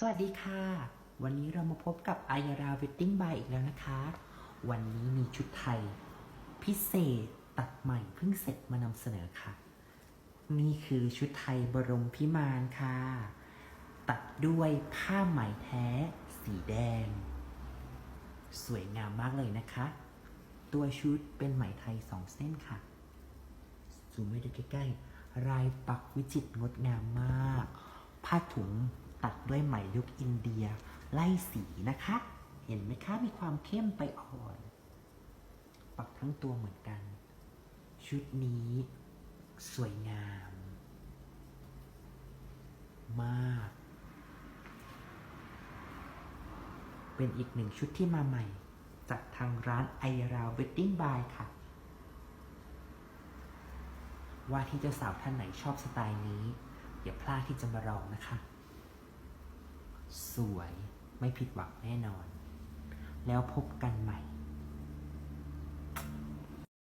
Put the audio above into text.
สวัสดีค่ะ วันนี้เรามาพบกับอายาราเวดดิ้งบายอีกแล้วนะคะ วันนี้มีชุดไทย พิเศษตัดใหม่เพิ่งเสร็จมานำเสนอค่ะ นี่คือชุดไทยบรมพิมานค่ะ ตัดด้วยผ้าไหมแท้ สีแดง สวยงามมากเลยนะคะ ตัวชุดเป็นไหมไทยสองเส้นค่ะซูมไว้ดูใกล้ๆรายปักวิจิตรงดงามมาก ผ้าถุง ตัดด้วยไหมยุคอินเดีย ไล่สีนะคะ เห็นไหมคะ มีความเข้มไปอ่อน ปักทั้งตัวเหมือนกัน ชุดนี้สวยงาม มาก เป็นอีกหนึ่งชุดที่มาใหม่ จากทางร้านไอราเวดดิ้งบายค่ะ ว่าที่เจ้าสาวท่านไหนชอบสไตล์นี้ อย่าพลาดที่จะมาลองนะคะ สวย ไม่ผิดหวังแน่นอน แล้วพบกันใหม่